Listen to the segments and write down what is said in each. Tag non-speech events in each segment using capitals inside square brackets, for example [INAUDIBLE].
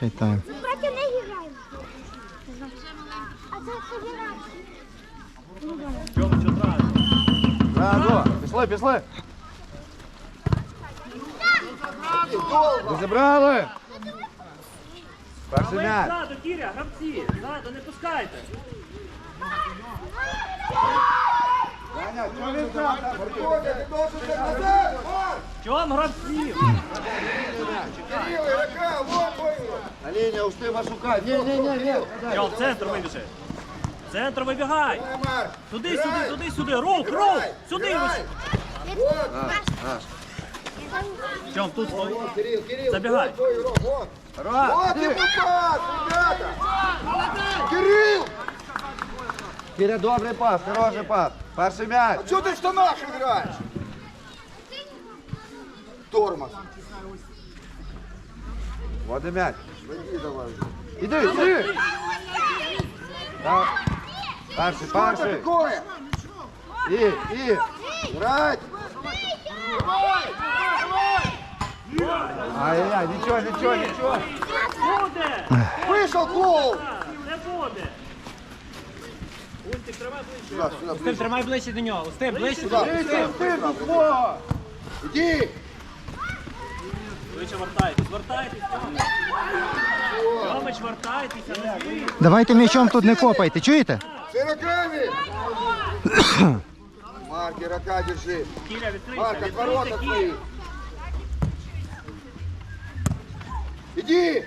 Тайм. Проти не граємо. А це грати. Пішли, пішли! Розібрали! Перший м'яч! Ззаду, Кіря, гравці! Ззаду, не пускайте! Чом гравців? На лінію Устима шукай! Ні, ні, ні, ні! Чом, в центр вибіжи! В центр вибігай! Туди, сюди, туди, сюди! Рух, рух! Сюди! ось. Чом, тут стой. Забігай! Раз! Вот ему пас, ребята! Кирилл! Кіря, добрий пас, хороший пас. Перший м'яч. А что ты в штанах играешь? Тормоз. Води м'яч. Иди давай. Іди, іди! Перший, перший. І, і. Играть! Ай-яй, нічого, нічого, нічого. Буде! Вышел клоун! Не буде! Устик, тримай ближче. Сюда, ближе. Тримай ближче до нього. Ближче. Іди, до свого! Иди! Ближче вертайтесь, вертайтесь. Тьомич, вертайтеся, не збий. Давайте м'ячом тут не копайте, чуєте? С руками! Марк, игрока держи. Кіля, відкрийся, Марк, от ворота відкрийся, твои. Кіля. Иди!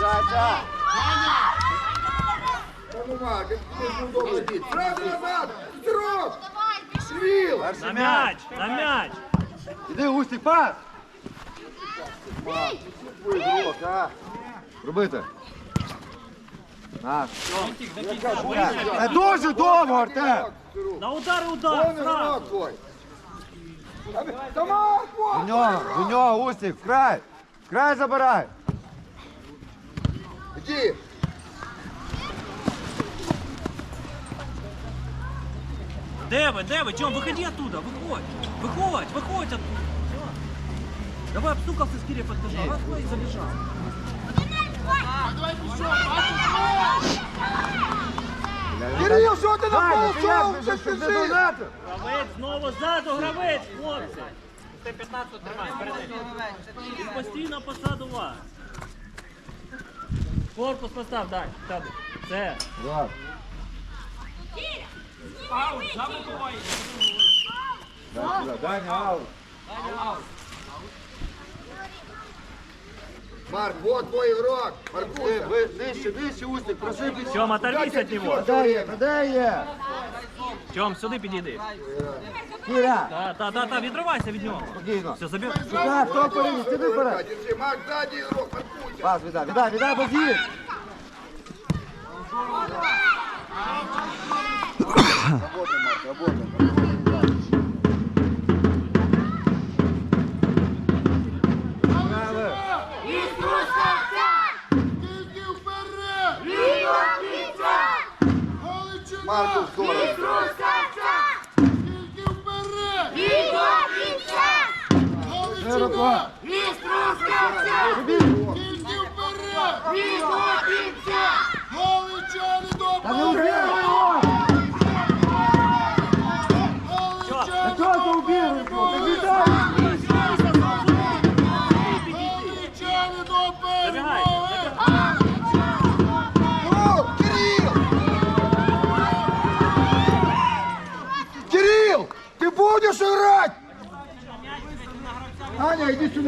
Дядя! Да ну, Марк, это неудобно бить. Сразу назад! Вперед! Кирилл! Перший На м'яч. м'яч, на м'яч. Іди, Устик, пас! Робити. Е, Дуже довго, Артем! На удар, удар, сразу. Марк, До нього, до нього, Устик, вкрай! Вкрай забирай! Иди! Де ви, де ви? Чом, виходи оттуда, виходь. Виходь, виходь оттуда. Всё. Давай обстукался с Кири подбежал. Раз, два и забежал. Кирилл, что ты на Ваня, пол ти як шел? біжиш? Ты Ти не бежишь! донатив? Гравець знову ззаду, гравець, хлопці. Ти 15 тримай, передай. Він постійно позаду вас. Корпус постав, дай. Сяди. Це. Так. Дай сюди, Даня, аут. Марк, вот твой игрок! Ти, Маркуша! ви, нижче, нижче, Устик, проси Тьом, оторвись від нього. Де є, де є? Тьом, сюди підійди. Кіра, Та, та, та, та, відривайся від нього. спокійно. Все, забіг. Сюди, хто вперед, сиди вперед. Держи, Марк, сзади игрок, Маркуша! Пас, віддай, віддай, віддай, базі. Работай, Марк, работай. Широко. Та не убігай його! Та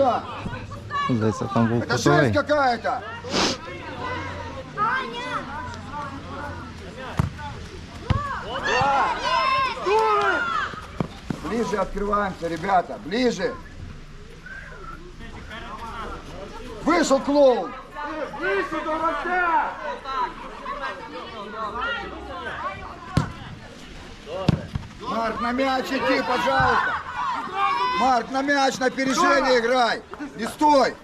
сюда. Здається, там був Это жесть какая-то. Ближе открываемся, ребята, ближе. Вышел клоун. Марк, на мяч иди, пожалуйста. Марк, на мяч, на опережение играй. Не стой.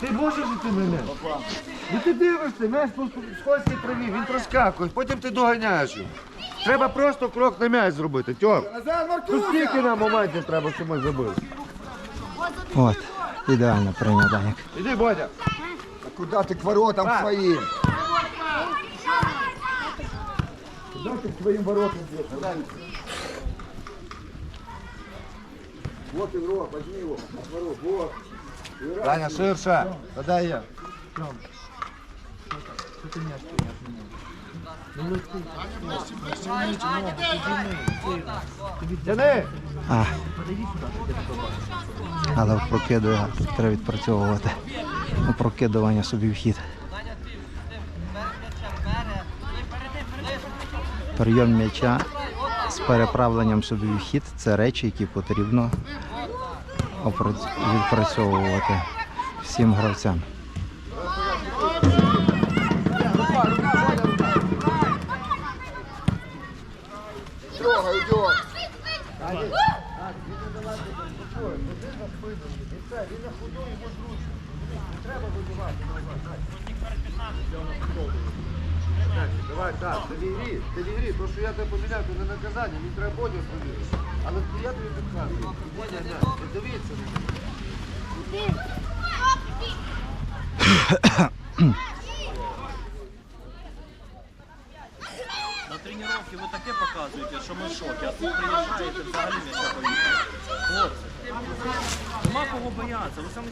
Ти можеш іти мене? Ну ти дивишся, м'яч по скользькій траві, він проскакує, потім ти доганяєш його. Треба просто крок на м'яч зробити. Тьом, Назад, тут скільки Маркуша. нам моментів треба, щоб ми забили? От, ідеально прийняв Данік. Іди, Бодя. А куда ты к воротам своим? Ты к своим воротам идешь? Вот игрок, возьми его. от ворот, Вот. Даня, ширше. Подай я. Тяни! А. Але прокидує, треба відпрацьовувати. Ну, Прокидування собі в Прийом м'яча з переправленням собі в хід це речі, які потрібно відпрацьовувати всім гравцям. Строго идет. Давай, так, ти відігрі, ти відігрі, то що я тебе поміняв, то не наказання, мені треба Бодя зробити. Але я тобі підказую. Бодя, не, дивіться. На тренировке ви таке показуєте, що ми в шокі, а тут приїжджаєте взагалі поїхали. Хлопці, нема кого боятися, ви самі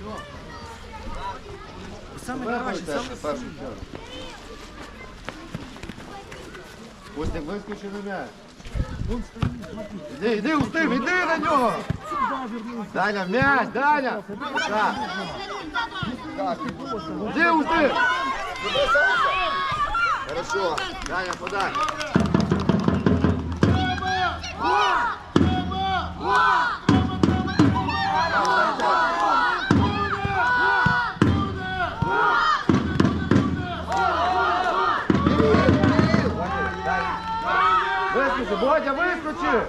Що? Ви самі кращі, самі Ось як вискочив на м'яч. Іди, іди, устим, іди на нього. Даня, м'яч, Даня. Так. Іди, устим. Хорошо. Даня, подай. Вискочи, Бодя, вискочи!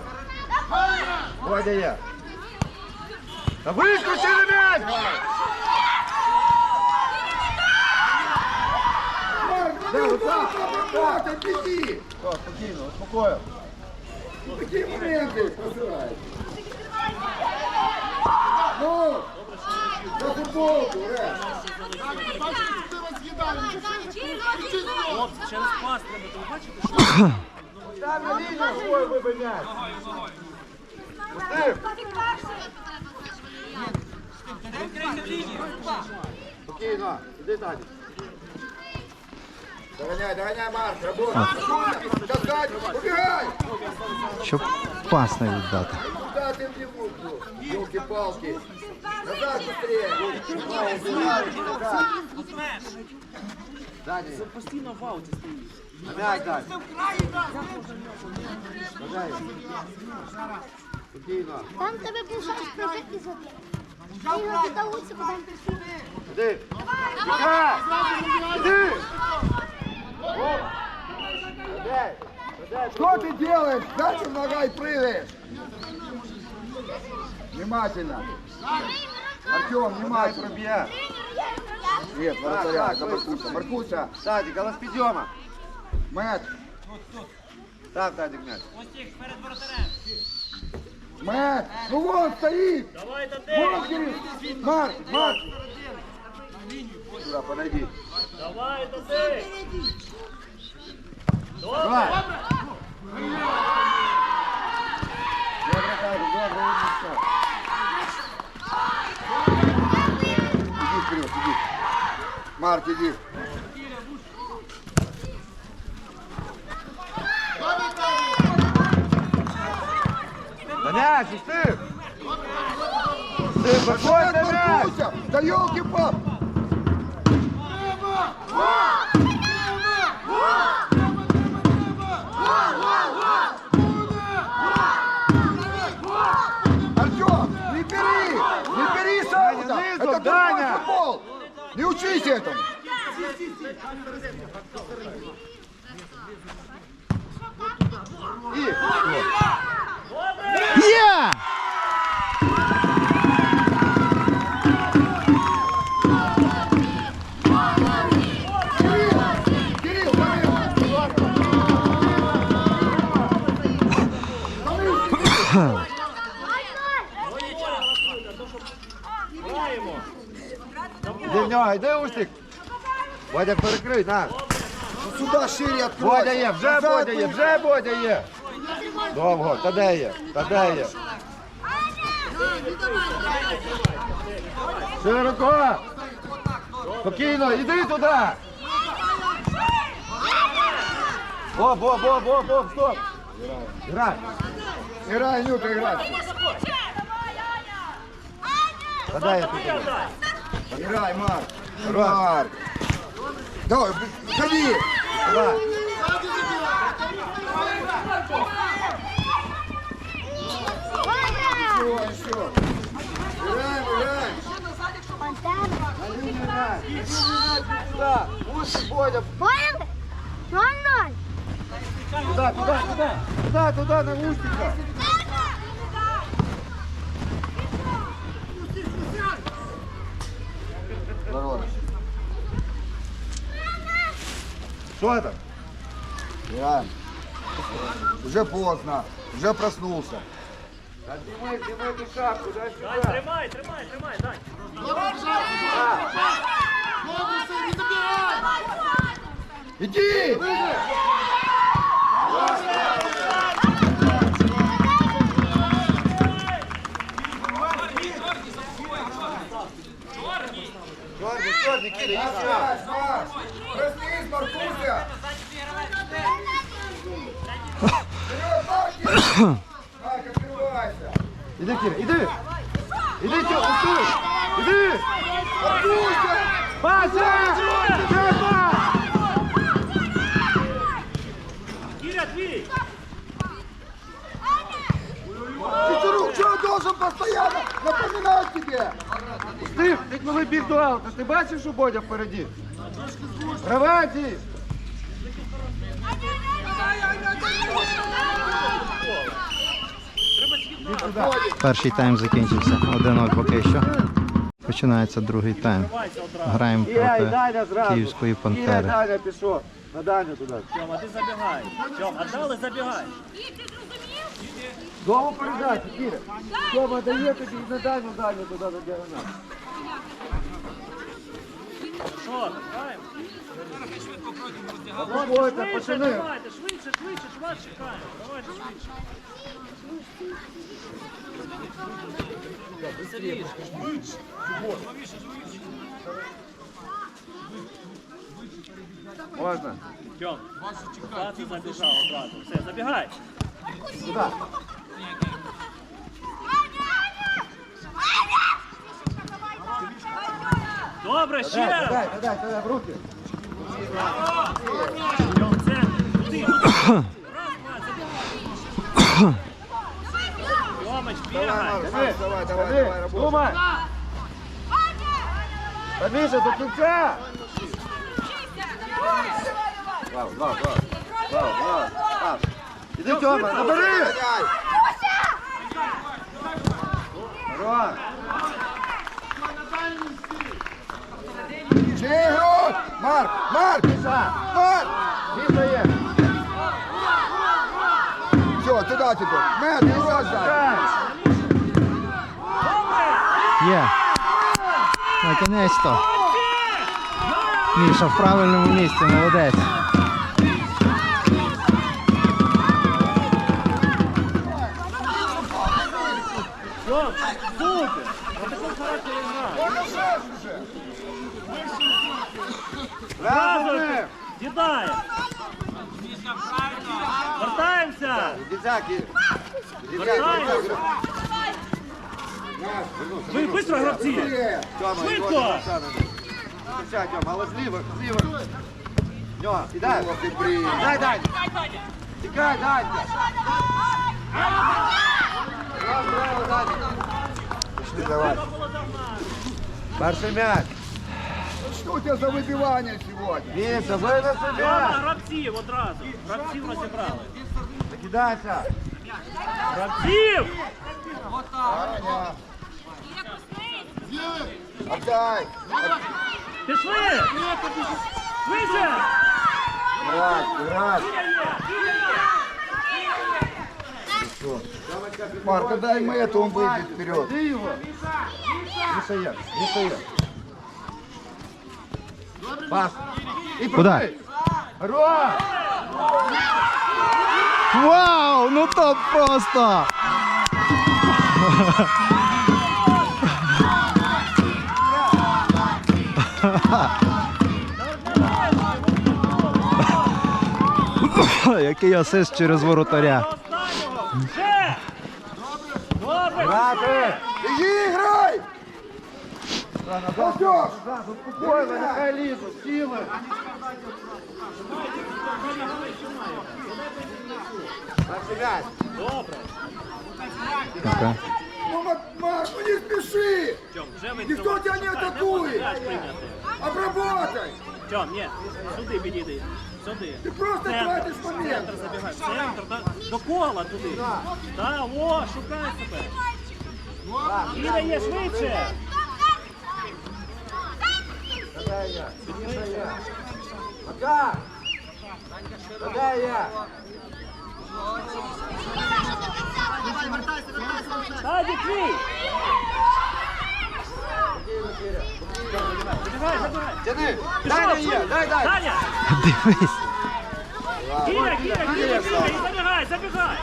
Бодя є. Та вискочи на м'яч! Да, вот так, так, спокійно, успокоїв. Ну, за футболку, Рэ. Хлопці, через пас треба, то ви бачите, що Там на лінію свою вибиняй. Устим. відкрийте. Спокійно, іди Таня. Догоняй, догоняй, Марк, работай. Убегай. Щоб пас не віддати. Куда ты в него? Елки-палки. Назад быстрее. Це постійно в ауті стоїть. м'яч дай. Подай. Спокійно. Там тебе був шанс пройти і забити. Ти його віддалося, куди він прийшов. Іди. Іди. Іди. Что ты делаешь? Дальше нога и прыгаешь. Внимательно. Артем, внимательно. Пробья. Нет, вратаря, это Маркуша. Маркуша. Садик, голос а пидема. Мэтт. Так, Садик, мяч. Мостик, перед вратарем. Мэтт, ну вон стоит. Давай, Тадей. Марк, Марк. Сюда, подойди. Давай, Тадей. Добре, Садик, добре, умничка. Иди вперед, иди. Марк, иди. На м'яч, Устим. Устим, Что виходь это, на м'яч. Маркуся? Да елки-пал. Артем, не бери! Не бери сразу! Даня, Это низом, другой Даня! футбол! Не учись этому! Є! Кирилл, Кирилл! [COUGHS] Давимо. Іди в нього, іди Устик. Бодя перекрий, на. Сюда шире открой. Бодя є, вже Бодя є, вже Бодя є. Довго, та де є, та де є. Широко. Спокійно, іди туди. Оп, оп, оп, оп, оп, стоп. Грай. Играй, Нюта, играй. Та де я тут? Играй, Марк. Марк. Давай, ходи. Давай. Еще, еще. Играем, играем. Сюди. Устик, Бодя. Понял? Ноль-ноль. Туда, туда, туда. Туда, туда, на Устика. Що там? Играем. Уже поздно. Уже проснулся. Та знімай, знімай ту шапку, дай Дань, сюди. тримай, тримай, тримай, Дань. Иди! Чорний, чорний, кидай, іди сюди. Марш, марш! Проснись, Маркуся! Вперед, Марк! Марк, открывайся! Іди, Кіра, іди. Іди, Тьо, устуй. Іди. Маркуся! Пася! Чепа! Кіря, твій. Петерук, я должен постоянно напоминать тебе? Стив, ти коли біг аута, ти бачив, що Бодя впереді? Граваті! Перший тайм закінчився. 1-0 поки що. Починається другий тайм. Граємо проти Київської пантери. Даня пішов. На Даню туди. Тьома, ти забігай. Тьом, отдали, забігай. Знову передачу, Кіра. Тьома дає тобі і на Даню, Даню туди на діагональ. Що? Швидше, пацани. давайте, швидше, швидше, ж вас чекаємо. Давайте швидше. Можна. Тьом, ти забіжав одразу. Все, забігай. Туди. Добре, ще Дай, раз. дай, дай, дай, в руки. Тьом, це туди. Раз, два, забігай. Тьомич, бігай. Давай, давай, давай, давай, работай. Думай. Міша, до кінця. Вау, вау, вау. Вау, вау. А. Іди, Тьома, набери. Гоняй! Игрок? Марк! Марк! Марк! Все, туда игрок сзади. Так. Є. Наконець-то. Міша в правильному місці, молодець. Супер. На такому характері гра. Разом. Дідай. Вертаємося. Дідзяк, Ір. Вертаємося. Ви швидко гравці. Тьома, Швидко. Ігор, Оксана. Дідзяк, Тьома, але зліва, зліва. Ньо, ідай. Ох ты, блин. Дай, дай. Тікай, дай. Раз, право, дай. Пошли, давай. Перший м'яч. Что у тебя за выбивание сегодня? Міша, винеси Тьома, м'яч. гравців одразу. Гравців розібрали. Закидайся. Гравців! Аня. Отдай. Пішли! Швидше! Играть, играть. Марк, дай ему это, он выйдет вперед. Ти його. Мішає, мішає. Пас. Куди? пробий. Вау! Ну то просто! [LAUGHS] Який асист через воротаря. Вже! Добре! Брати! Артём! Спокійно, нехай лізуть, сіли. Добре! Така. Ну, ну не спеши! Ніхто тебе не прийняти. Обработай! Тьом, ні, сюди підійди. Сюди. Ти просто тратиш момент. Центр забігай. Центр, до, до кола туди. Да, о, шукай себе. Іра є швидше. Я. Підніми я. Макар! Дай я. Садик твій. Тяни! Дай мені є, дай, дай! Таня! Дивись. Кіра, Кіра, Кіра, Кіра, і забігай, забігай.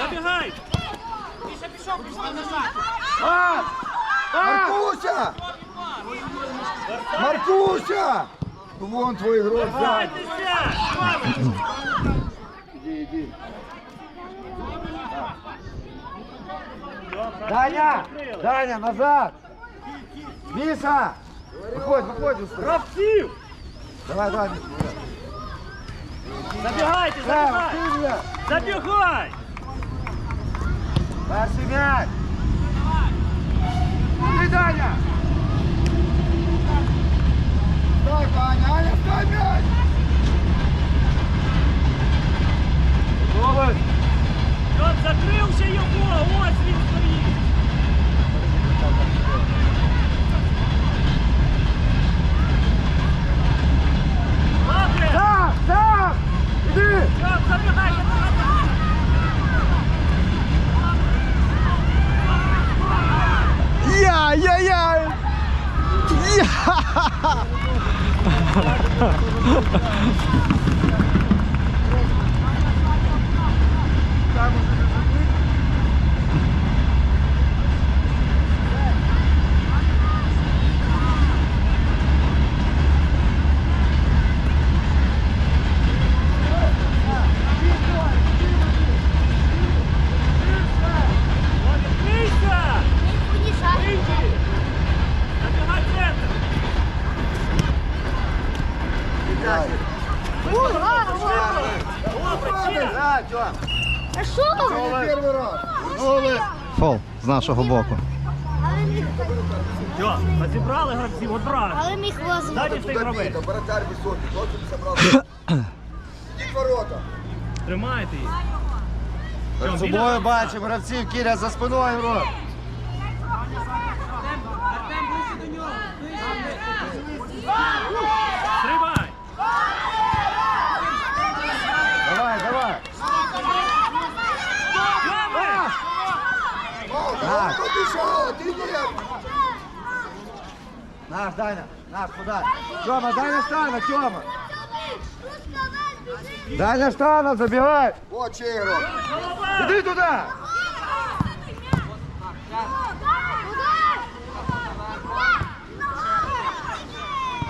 Забігай. Пас! Пас! Маркуся! Маркуся! Ну вон твой игрок сзади. Грайтеся. Іди, іди. Даня! Даня, назад! Миша! Виходь, виходь, устав. Гравців. Давай, давай. Забігайте, Давай, забігай. Сильвия! Забігай. Перший м'яч! Іди, Даня! Дай, Ваня, Аня, дай мяч! Закрився його, ось він стоїть. Добре. Сам, сам! Іди! Він забігай, забігай. Я-я-я! Я! Відкрийся. Не шарик. Забігай в центр. Добре, ще. Да, Тьом. А що? Первый раз. Готовий. Фол з нашого боку. Що, зібрали гравців одразу. але мій хвост. Дайте цей гравець. Добито, високий, собрался. Иди к воротам. Тримайте їх. Перед собою бачимо гравців, Кіря за спиною грот. Наш, Даня, наш, подай. Тьома, Даня Штана, Тьома. Даня Штана, забігай. Вот чей игрок. Іди туди.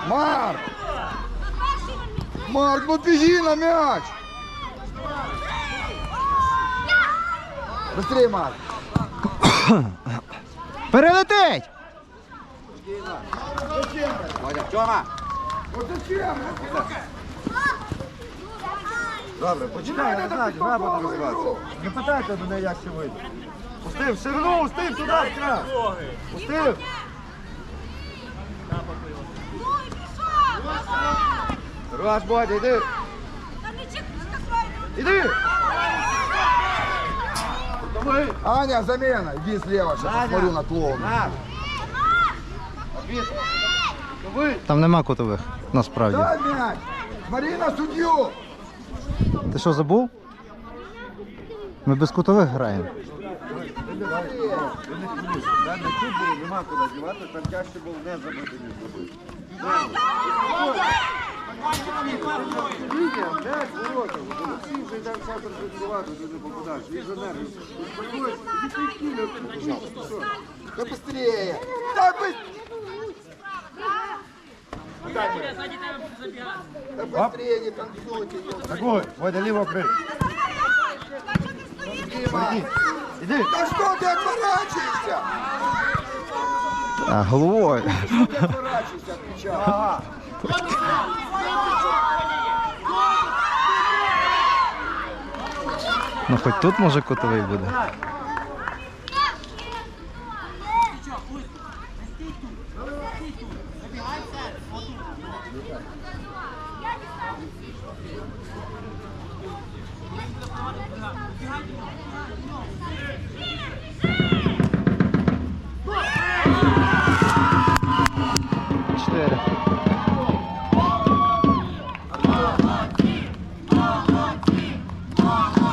Марк! Марк, ну беги на мяч! Быстрее, Марк! Перелетить! Добре, я знаю, гра буде розвиватися. Не питайте мене, як ще вийде. Пустив, все одно, пустив туди, вкрав. Пустив. Руаш, Бодя, йди. Іди. Давай. Аня, замена! Иди слева, сейчас Аня. посмотрю на клоуна. Там нема кутових, насправді. Дай мяч! Смотри на судью! Ти що забув? Ми без кутових граємо. Нема куди дівати, там тяжче було не забити, ніж забити. Вітя, м'яч в ворота. Олексій вже йде в центр працювати, вже не попадаєш. Він же нервів. Успокойся, іди ти в кілю, пожалуйста. Що? Да быстрее! Да быстрее! Да быстрее не танцуйте! Такой, Вадя, ліво крик. Дима! Іди. Да что ты отворачиваешься? А, головою. Ты отворачиваешься от мяча. Ага. Ну хоч тут може котовий буде.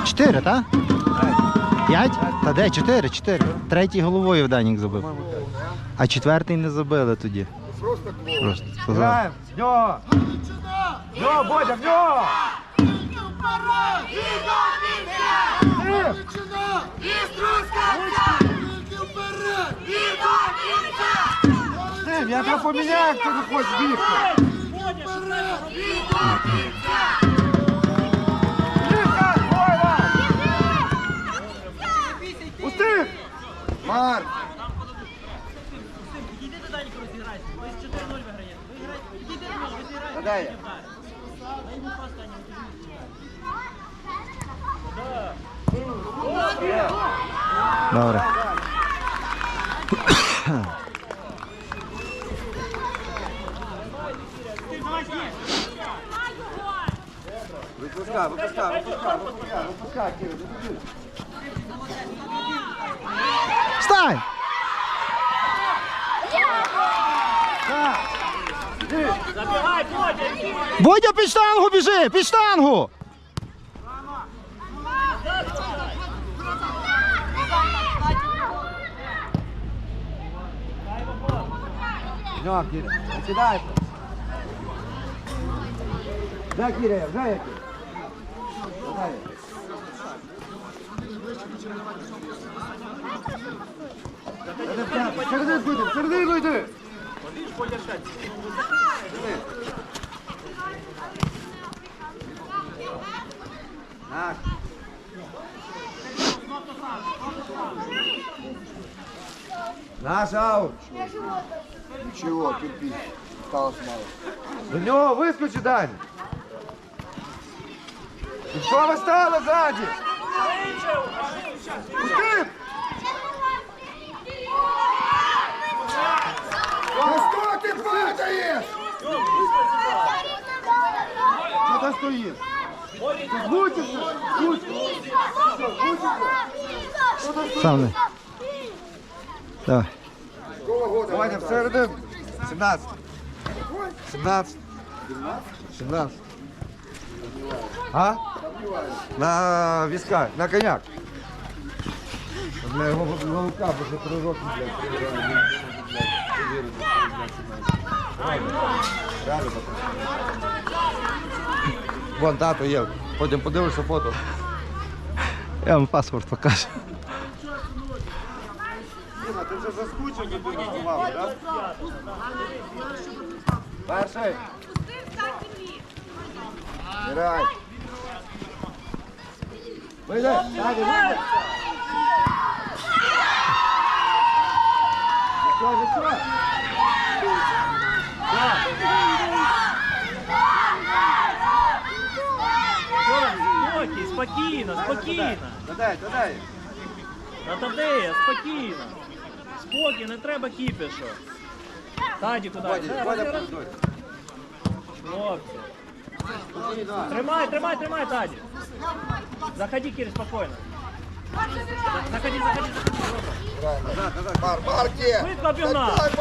Чотири, так? П'ять? Та де? Чотири, чотири. Третій головою в Данік забив. А четвертий не забили тоді. Просто. Граємо. В нього. В нього, Бодя, в нього. Я тебе поміняю, хто не хоче бігти. Ліска, Марк! Дай. Добре. Випускай, випускай, випускай, випускай, випускай, Кирил, іди. Встань! Забігай, Бодя! Бодя під штангу біжи! Під штангу! В нього, Сідай. Да, Кирил, вже який? Дай. Серединку йди, серединку йди. Наш. Наш аут. Чего, тупик? Осталось мало. До нього вискочи, Дань. І що ви стали ззаді? Пусти! Да что ты падаешь? Що ти стоїш? Не. Давай. Ваня, всередину. 17. 17. 17. А? На візка, на коняк. Для його голубка, бо вже три роки, блядь. Реально. Вон тато є. Потім подивишся фото. Я вам паспорт покажу. Ти вже заскучив за тим маму, так? Перший. Играй. Вийди, Надя, вийди. Що, ну що? Спокій, спокійно, спокійно. Додай, додай. Натадея, спокійно. Спокій, не треба кіпішу. Роз- подуй. Хлопці. Тримай, тримай, тримай, Таді. Заходи, Кирилл, спокойно. Заходи, заходи, заходи. Мар, Марки! Швидко обігнав. Дай!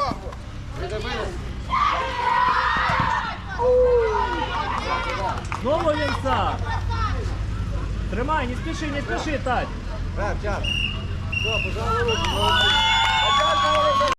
Знову вінця. Тримай, не спіши, не спіши, Тать. Грай, час.